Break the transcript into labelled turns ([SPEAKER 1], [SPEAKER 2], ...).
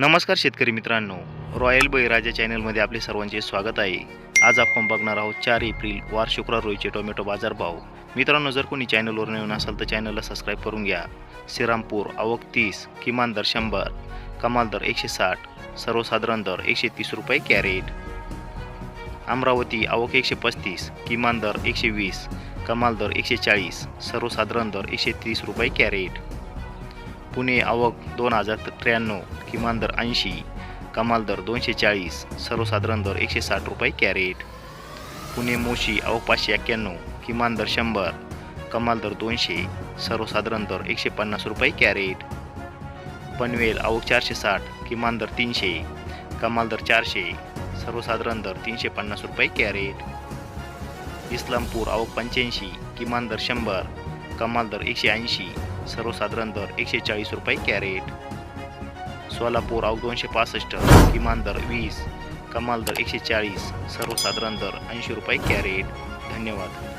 [SPEAKER 1] नमस्कार शेतकरी मित्रांनो. रॉयल बळीराजा चॅनलमध्ये आपले सर्वांचे स्वागत आहे. आज आपण बघणार आहोत चार एप्रिल वार शुक्रवार रोजीचे टोमॅटो बाजारभाव. मित्रांनो जर कोणी चॅनलवर नवीन असाल तर चॅनलला सबस्क्राईब करून घ्या. श्रीरामपूर आवक तीस किमान दर शंभर कमाल दर एकशे साठ सर्वसाधारण दर एकशे तीस रुपये कॅरेट. अमरावती आवक एकशे पस्तीस किमान दर एकशे वीस कमाल दर एकशे चाळीस सर्वसाधारण दर एकशे तीस रुपये कॅरेट. पुणे आवक दोन हजार त्र्याण्णव किमान दर ऐंशी कमाल दर दोनशे चाळीस सर्वसाधारण दर एकशे साठ रुपये कॅरेट. पुणे मोशी आवक पाचशे एक्क्याण्णव किमान दर शंभर कमाल दर दोनशे सर्वसाधारण दर एकशे पन्नास रुपये कॅरेट. पनवेल आवक चारशे साठ किमान दर तीनशे कमाल दर चारशे सर्वसाधारण दर तीनशे पन्नास रुपये कॅरेट. इस्लामपूर आवक पंच्याऐंशी किमान दर शंभर कमाल दर एकशे ऐंशी सर्वसाधारण दर एकशे चाळीस रुपये कॅरेट. सोलापूर अव दोनशे पासष्ट किमान दर वीस कमाल दर एकशे चाळीस सर्वसाधारण दर ऐंशी रुपये कॅरेट. धन्यवाद.